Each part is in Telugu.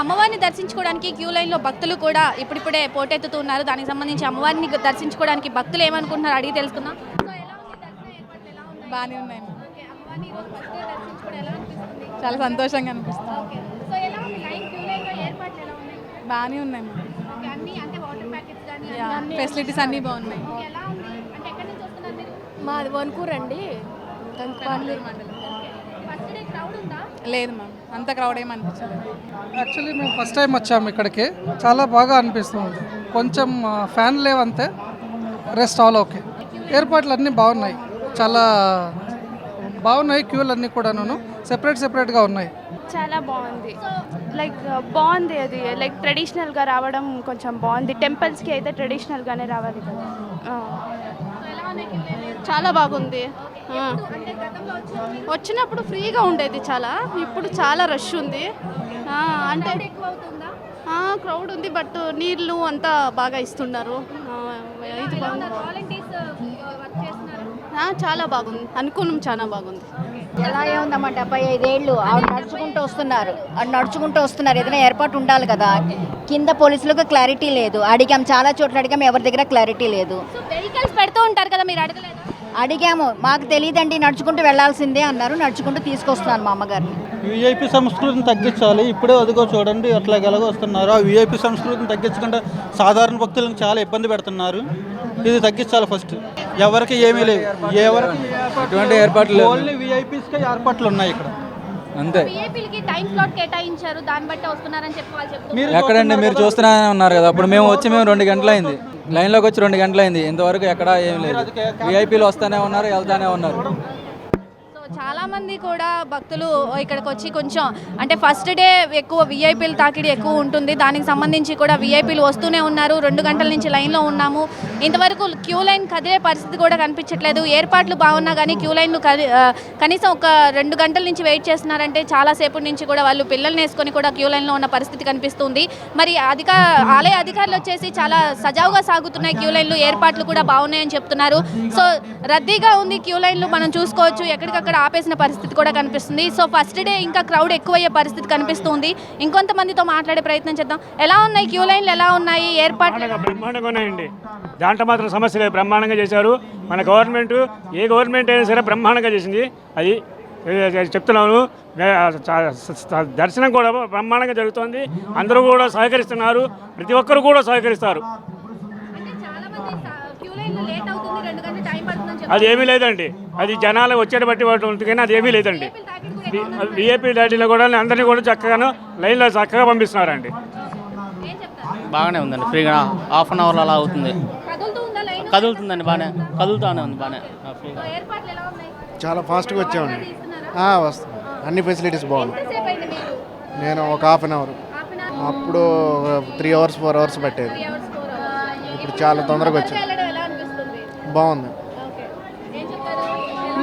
అమ్మవారిని దర్శించుకోవడానికి క్యూ లైన్లో భక్తులు కూడా ఇప్పుడిప్పుడే పోటెత్తుతున్నారు దానికి సంబంధించి అమ్మవారిని దర్శించుకోవడానికి భక్తులు ఏమనుకుంటున్నారు అడిగి తెలుసుకుందాం. బాగానే ఉన్నాయి? చాలా సంతోషంగా అనిపిస్తుంది. బాగానే ఉన్నాయి ఓకే అన్ని అంటే వాటర్ ప్యాకెట్స్ కానీ అన్ని ఫెసిలిటీస్ అన్నీ బాగున్నాయి. ఓకే, ఎలా ఉంది? అంటే ఎక్కడి నుంచి వస్తున్నారు మీరు? మాది వన్కూర్ అండి. పాండ్లూరు మండలం. ఫస్ట్ డే క్రౌడ్ ఉందా? లేదు మ్యామ్ అంత క్రౌడ్ ఏం అనిపించలేదు. యాక్చువల్లీ మేము ఫస్ట్ టైం వచ్చాము ఇక్కడికి. చాలా బాగా అనిపిస్తుంది. కొంచెం ఫ్యాన్ లేవంతే రెస్ట్ ఆల్ ఓకే ఏర్పాట్లు అన్నీ బాగున్నాయి. చాలా బాగున్నాయి క్యూలు అన్నీ కూడాను సెపరేట్ సెపరేట్గా ఉన్నాయి. చాలా బాగుంది. లైక్ బాగుంది అది. లైక్ ట్రెడిషనల్గా రావడం కొంచెం బాగుంది. టెంపుల్స్కి అయితే ట్రెడిషనల్గానే రావాలి కదా. చాలా బాగుంది. వచ్చినప్పుడు ఫ్రీగా ఉండేది చాలా. ఇప్పుడు చాలా రష్ ఉంది. ఆ, అంటే క్రౌడ్ ఉంది బట్ నీళ్ళు అంతా బాగా ఇస్తున్నారు. ఇది బాగుంది. చాలా బాగుంది. అనుకున్నాం చాలా బాగుంది. ఎలా ఉందమ్మా డెబ్బై ఐదేళ్ళు ఆవిడ నడుచుకుంటూ వస్తున్నారు. ఆవిడ నడుచుకుంటూ వస్తున్నారు. ఏదైనా ఏర్పాటు ఉండాలి కదా. కింద పోలీసులకు క్లారిటీ లేదు. అడిగాం చాలా చోట్ల అడిగాం ఎవరి దగ్గర క్లారిటీ లేదు. వెహికల్స్ పెడుతూ ఉంటారు కదా మీరు అడగలేదా? అడిగాము మాకు తెలియదండి నడుచుకుంటూ వెళ్ళాల్సిందే అన్నారు. నడుచుకుంటూ తీసుకొస్తున్నాను మా అమ్మగారిని. విఐపి సంస్కృతిని తగ్గించాలి. ఇప్పుడే అదిగో చూడండి అట్లా ఎలాగో వస్తున్నారు. ఆ విఐపి సంస్కృతిని తగ్గించకుండా సాధారణ భక్తులను చాలా ఇబ్బంది పెడుతున్నారు. ఇది తగ్గించాలి ఫస్ట్. ఎవరికి ఏమీ లేవు. ఎవరికి ఎటువంటి ఏర్పాట్లు. ఓన్లీ విఐపీస్కే ఏర్పాట్లు ఉన్నాయి ఇక్కడ. అంతే. టైం స్లాట్ కేటాయించారు. దాన్ని బట్టి వస్తున్నారని చెప్పి వాళ్ళు చెప్తున్నారు. మీరు ఎక్కడండి? మీరు చూస్తూనే ఉన్నారు కదా. అప్పుడు మేము వచ్చి మేము రెండు గంటలు అయింది. లైన్లోకి వచ్చి రెండు గంటలు అయింది ఇంతవరకు ఎక్కడా ఏం లేదు. విఐపీలు వస్తూనే ఉన్నారు వెళ్తానే ఉన్నారు. చాలా మంది కూడా భక్తులు ఇక్కడికి వచ్చి కొంచెం అంటే ఫస్ట్ డే ఎక్కువ విఐపీలు తాకిడి ఎక్కువ ఉంటుంది. దానికి సంబంధించి కూడా విఐపీలు వస్తూనే ఉన్నారు. రెండు గంటల నుంచి లైన్లో ఉన్నాము. ఇంతవరకు క్యూ లైన్ కదిలే పరిస్థితి కూడా కనిపించట్లేదు. ఏర్పాట్లు బాగున్నా కానీ క్యూ లైన్లు కనీసం ఒక రెండు గంటల నుంచి వెయిట్ చేస్తున్నారంటే చాలాసేపు నుంచి కూడా వాళ్ళు పిల్లల్ని వేసుకొని కూడా క్యూ లైన్లో ఉన్న పరిస్థితి కనిపిస్తుంది. మరి అధిక ఆలయ అధికారులు వచ్చేసి చాలా సజావుగా సాగుతున్నాయి క్యూ లైన్లు. ఏర్పాట్లు కూడా బాగున్నాయని చెప్తున్నారు. సో రద్దీగా ఉంది క్యూ లైన్లు. మనం చూసుకోవచ్చు. ఎక్కడికక్కడ ఆపేసిన పరిస్థితి కూడా కనిపిస్తుంది. సో ఫస్ట్ డే ఇంకా క్రౌడ్ ఎక్కువయ్యే పరిస్థితి కనిపిస్తుంది. ఇంకొంతమందితో మాట్లాడే ప్రయత్నం చేద్దాం. ఎలా ఉన్నాయి? క్యూ లైన్లు ఎలా ఉన్నాయి? ఏర్పాట్లు? బ్రహ్మాండంగా ఉన్నాయండి దాంట్లో మాత్రం సమస్య లేదు. బ్రహ్మాండంగా చేశారు. మన గవర్నమెంట్ ఏ గవర్నమెంట్ అయినా సరే బ్రహ్మాండంగా చేసింది. అది చెప్తున్నాను. దర్శనం కూడా బ్రహ్మాండంగా జరుగుతుంది. అందరూ కూడా సహకరిస్తున్నారు. ప్రతి ఒక్కరు కూడా సహకరిస్తారు. అది ఏమీ లేదండి. అది జనాలు వచ్చేట బట్టి వాటి ఉంటుంది కానీ అది ఏమీ లేదండి. విఐపీ డాడీలో కూడా అందరినీ కూడా చక్కగాను లైన్లో చక్కగా పంపిస్తున్నారండి. బాగానే ఉందండి ఫ్రీగా హాఫ్ అన్ అవర్లో అలా అవుతుంది. కదులుతూ ఉందా లైన్? కదులుతుందండి బాగానే కదులుతానే ఉంది బాగానే చాలా ఫాస్ట్గా వచ్చామండి. ఆ, వస్తుంది అన్ని ఫెసిలిటీస్ బాగున్నాయి. నేను ఒక హాఫ్ అన్ అవర్. అప్పుడు త్రీ అవర్స్ ఫోర్ అవర్స్ పట్టేది. ఇప్పుడు చాలా తొందరగా వచ్చాం. వెళ్ళడం ఎలా అనిపిస్తుంది బాగుంది.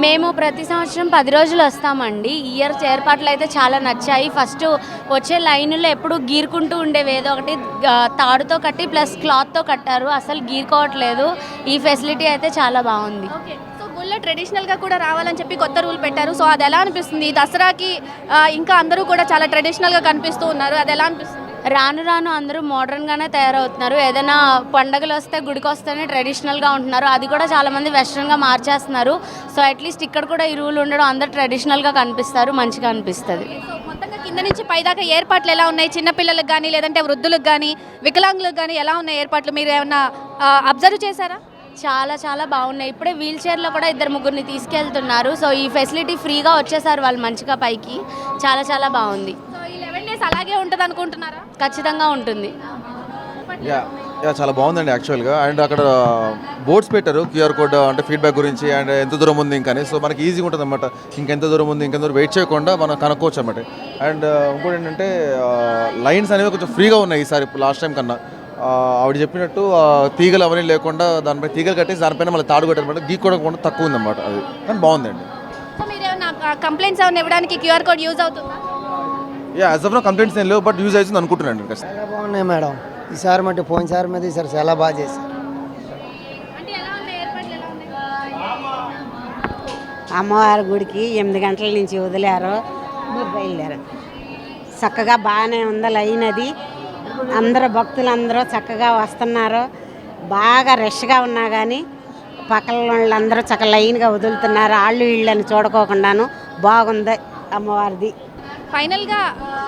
మేము ప్రతి సంవత్సరం పది రోజులు వస్తామండి. ఇయర్ ఏర్పాట్లు అయితే చాలా నచ్చాయి. ఫస్ట్ వచ్చే లైన్లో ఎప్పుడు గీరుకుంటూ ఉండేవి ఏదో ఒకటి తాడుతో కట్టి ప్లస్ క్లాత్తో కట్టారు. అసలు గీరుకోవట్లేదు. ఈ ఫెసిలిటీ అయితే చాలా బాగుంది. ఓకే. సో గుళ్ళో ట్రెడిషనల్గా కూడా రావాలని చెప్పి కొత్త రూల్ పెట్టారు. సో అది ఎలా అనిపిస్తుంది? ఈ దసరాకి ఇంకా అందరూ కూడా చాలా ట్రెడిషనల్గా కనిపిస్తూ ఉన్నారు. అది ఎలా అనిపిస్తుంది? రాను రాను అందరూ మోడర్న్గానే తయారవుతున్నారు. ఏదైనా పండగలు వస్తే గుడికి వస్తేనే ట్రెడిషనల్గా ఉంటున్నారు. అది కూడా చాలామంది వెస్ట్రన్గా మార్చేస్తున్నారు. సో అట్లీస్ట్ ఇక్కడ కూడా ఈ రూల్ ఉండడం అందరూ ట్రెడిషనల్గా కనిపిస్తారు మంచిగా అనిపిస్తుంది. మొత్తంగా కింద నుంచి పైదాకా ఏర్పాట్లు ఎలా ఉన్నాయి? చిన్నపిల్లలకు కానీ లేదంటే వృద్ధులకు కానీ వికలాంగులకు కానీ ఎలా ఉన్నాయి ఏర్పాట్లు? మీరు ఏమన్నా అబ్జర్వ్ చేశారా? చాలా చాలా బాగున్నాయి. ఇప్పుడే వీల్ చైర్లో కూడా ఇద్దరు ముగ్గురిని తీసుకెళ్తున్నారు. సో ఈ ఫెసిలిటీ ఫ్రీగా వచ్చేసారు వాళ్ళు మంచిగా పైకి. చాలా చాలా బాగుంది. సో ఈ లెవెన్ డేస్ అలాగే ఉంటుంది అనుకుంటున్నారా? ఖచ్చితంగా ఉంటుంది. యా యా చాలా బాగుందండి యాక్చువల్గా అండ్ అక్కడ బోర్డ్స్ పెట్టారు క్యూఆర్ కోడ్ అంటే ఫీడ్బ్యాక్ గురించి అండ్ ఎంత దూరం ఉంది ఇంకని. సో మనకి ఈజీగా ఉంటుంది అనమాట ఇంకెంత దూరం ఉంది ఇంకెంత దూరం వెయిట్ చేయకుండా మనం కనుక్కోవచ్చు అనమాట అండ్ ఇంకోటి ఏంటంటే లైన్స్ అనేవి కొంచెం ఫ్రీగా ఉన్నాయి ఈసారి లాస్ట్ టైం కన్నా. ఆవిడ చెప్పినట్టు తీగలు అవన్నీ లేకుండా దానిపై తీగలు కట్టేసి దానిపైన మళ్ళీ తాడు కట్టారనమాట గీక్కోవడం తక్కువ ఉందన్నమాట అది. కానీ బాగుందండి. కంప్లైంట్స్ ఏమైనా ఇవ్వడానికి క్యూఆర్ కోడ్ యూజ్ అవుతుందా? యా యాజ్ ఆఫ్ కంప్లైంట్స్ ఏం లేవు బట్ యూజ్ అవుతుంది అనుకుంటున్నాను చాలా బాగున్నాయి మేడం. ఈసారి మట్టి పోయినసారి మీద ఈసారి చాలా బాగా చేశారు. అంటే ఎలా ఉన్నాయి ఏర్పాట్లు ఎలా ఉన్నాయి? అమ్మవారి గుడికి ఎనిమిది గంటల నుంచి వదిలారు మీరు బయలుదేరు చక్కగా బాగానే ఉంది లైన్ అది. అందరూ భక్తులు అందరూ చక్కగా వస్తున్నారు. బాగా రష్గా ఉన్నా కానీ పక్కన వాళ్ళందరూ చక్కగా లైన్గా వదులుతున్నారు. వాళ్ళు వీళ్ళని చూడకోకుండాను బాగుంది అమ్మవారిది. ఫైనల్గా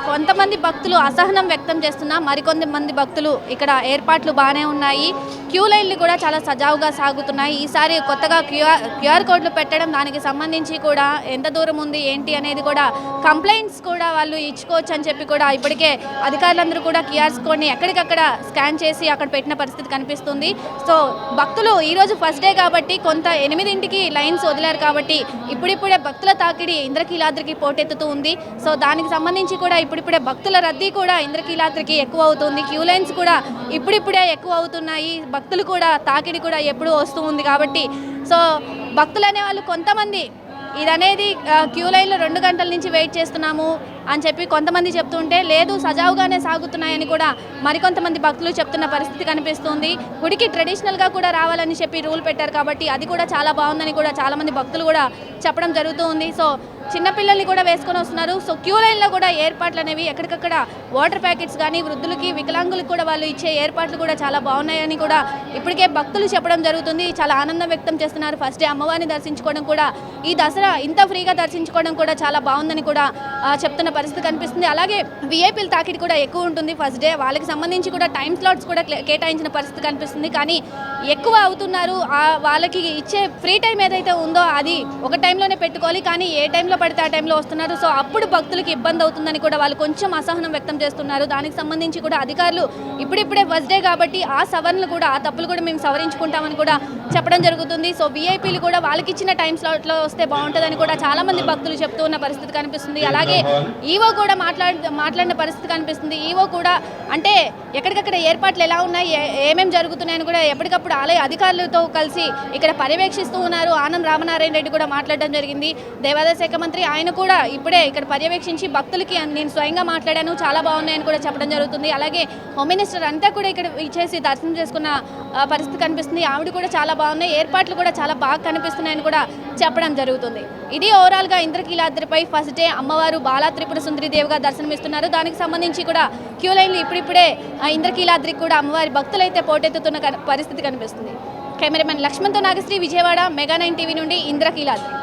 కొంతమంది భక్తులు అసహనం వ్యక్తం చేస్తున్నా మరికొంతమంది భక్తులు ఇక్కడ ఏర్పాట్లు బాగానే ఉన్నాయి. క్యూ లైన్లు కూడా చాలా సజావుగా సాగుతున్నాయి. ఈసారి కొత్తగా క్యూఆర్ క్యూఆర్ కోడ్లు పెట్టడం దానికి సంబంధించి కూడా ఎంత దూరం ఉంది ఏంటి అనేది కూడా కంప్లైంట్స్ కూడా వాళ్ళు ఇచ్చుకోవచ్చు అని చెప్పి కూడా ఇప్పటికే అధికారులందరూ కూడా క్యూఆర్స్ కోడ్ని ఎక్కడికక్కడ స్కాన్ చేసి అక్కడ పెట్టిన పరిస్థితి కనిపిస్తుంది. సో భక్తులు ఈరోజు ఫస్ట్ డే కాబట్టి కొంత ఎనిమిదింటికి లైన్స్ వదిలారు కాబట్టి ఇప్పుడిప్పుడే భక్తుల తాకిడి ఇంద్రకీలాద్రికి పోటెత్తుతూ ఉంది. సో దానికి సంబంధించి కూడా ఇప్పుడిప్పుడే భక్తుల రద్దీ కూడా ఇంద్రకీలాద్రికి ఎక్కువ అవుతుంది. క్యూ లైన్స్ కూడా ఇప్పుడిప్పుడే ఎక్కువ అవుతున్నాయి. భక్తులు కూడా తాకిడి కూడా ఎప్పుడు వస్తూ ఉంది కాబట్టి. సో భక్తులు అనేవాళ్ళు కొంతమంది ఇదనేది క్యూ లైన్లో రెండు గంటల నుంచి వెయిట్ చేస్తున్నాము అని చెప్పి కొంతమంది చెప్తుంటే లేదు సజావుగానే సాగుతున్నాయని కూడా మరికొంతమంది భక్తులు చెప్తున్న పరిస్థితి కనిపిస్తుంది. గుడికి ట్రెడిషనల్గా కూడా రావాలని చెప్పి రూల్ పెట్టారు కాబట్టి అది కూడా చాలా బాగుందని కూడా చాలామంది భక్తులు కూడా చెప్పడం జరుగుతూ ఉంది. సో చిన్నపిల్లల్ని కూడా వేసుకొని వస్తున్నారు. సో క్యూ లైన్లో కూడా ఏర్పాట్లు అనేవి ఎక్కడికక్కడ వాటర్ ప్యాకెట్స్ కానీ వృద్ధులకి వికలాంగులకు కూడా వాళ్ళు ఇచ్చే ఏర్పాట్లు కూడా చాలా బాగున్నాయని కూడా ఇప్పటికే భక్తులు చెప్పడం జరుగుతుంది. చాలా ఆనందం వ్యక్తం చేస్తున్నారు. ఫస్ట్ డే అమ్మవారిని దర్శించుకోవడం కూడా ఈ దసరా ఇంత ఫ్రీగా దర్శించుకోవడం కూడా చాలా బాగుందని కూడా చెప్తున్న పరిస్థితి కనిపిస్తుంది. అలాగే విఐపీల తాకిడి కూడా ఎక్కువ ఉంటుంది ఫస్ట్ డే. వాళ్ళకి సంబంధించి కూడా టైం స్లాట్స్ కూడా కేటాయించిన పరిస్థితి కనిపిస్తుంది. కానీ ఎక్కువ అవుతున్నారు. వాళ్ళకి ఇచ్చే ఫ్రీ టైం ఏదైతే ఉందో అది ఒక టైంలోనే పెట్టుకోవాలి. కానీ ఏ టైంలో పడితే ఆ టైంలో వస్తున్నారు. సో అప్పుడు భక్తులకు ఇబ్బంది అవుతుందని కూడా వాళ్ళు కొంచెం అసహనం వ్యక్తం చేస్తున్నారు. దానికి సంబంధించి కూడా అధికారులు ఇప్పుడిప్పుడే ఫస్ట్ డే కాబట్టి ఆ సవరణలు కూడా ఆ తప్పులు కూడా మేము సవరించుకుంటామని కూడా చెప్పడం జరుగుతుంది. సో వీఐపీలు కూడా వాళ్ళకి ఇచ్చిన టైం స్లాట్లో వస్తే బాగుంటుందని కూడా చాలా మంది భక్తులు చెప్తూ ఉన్న పరిస్థితి కనిపిస్తుంది. అలాగే ఈవో కూడా మాట్లాడి మాట్లాడిన పరిస్థితి కనిపిస్తుంది. ఈవో కూడా అంటే ఎక్కడికక్కడ ఏర్పాట్లు ఎలా ఉన్నాయి ఏ- ఏమేం జరుగుతున్నాయని కూడా ఎప్పటికప్పుడు ఆలయ అధికారులతో కలిసి ఇక్కడ పర్యవేక్షిస్తూ ఉన్నారు. ఆనం రామనారాయణ రెడ్డి కూడా మాట్లాడడం జరిగింది. దేవాదాయ శాఖ మంత్రి ఆయన కూడా ఇప్పుడే ఇక్కడ పర్యవేక్షించి భక్తులకి నేను స్వయంగా మాట్లాడాను చాలా బాగున్నాయని కూడా చెప్పడం జరుగుతుంది. అలాగే హోమ్ మినిస్టర్ అంతా కూడా ఇక్కడ ఇచ్చేసి దర్శనం చేసుకున్న పరిస్థితి కనిపిస్తుంది. ఆవిడ కూడా చాలా బాగున్నాయి. ఏర్పాట్లు కూడా చాలా బాగా కనిపిస్తున్నాయని కూడా చెప్పడం జరుగుతుంది. ఇది ఓవరాల్గా ఇంద్రకీలాద్రిపై ఫస్ట్ డే అమ్మవారు బాలా త్రిపుర సుందరి దేవిగా దర్శనమిస్తున్నారు. దానికి సంబంధించి కూడా క్యూ లైన్లు ఇప్పుడిప్పుడే ఇంద్రకీలాద్రికి కూడా అమ్మవారి భక్తులైతే పోటెత్తుతున్న పరిస్థితి కనిపిస్తుంది. Cameraman లక్ష్మణ్తో Nagasri Vijayawada mega nine TV నుండి ఇంద్రకీలాద్రి.